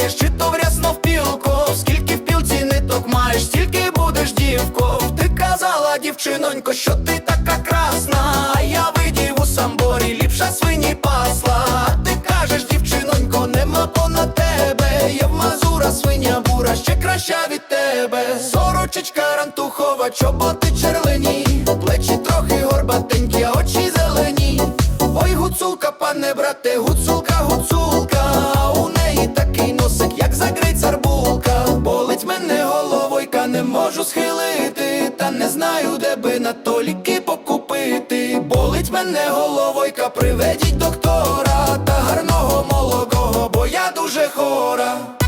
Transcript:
граєш, чи то врясно в пілко, скільки в пілці ниток маєш, стільки будеш дівко. Ти казала, дівчинонько, що ти така красна, а я видів у самборі, ліпша свині пасла. Ти кажеш, дівчинонько, нема понад тебе. Я в мазура, свиня бура, ще краща від тебе. Сорочечка рантухова, чоботи черлені, плечі трохи горбатенькі, а очі зелені. Ой, гуцулка, пане брате, гуцулка, гуцулка. Можу схилити, та не знаю, де би на то ліки покупити. Болить мене головойка, приведіть доктора та гарного молодого, бо я дуже хора.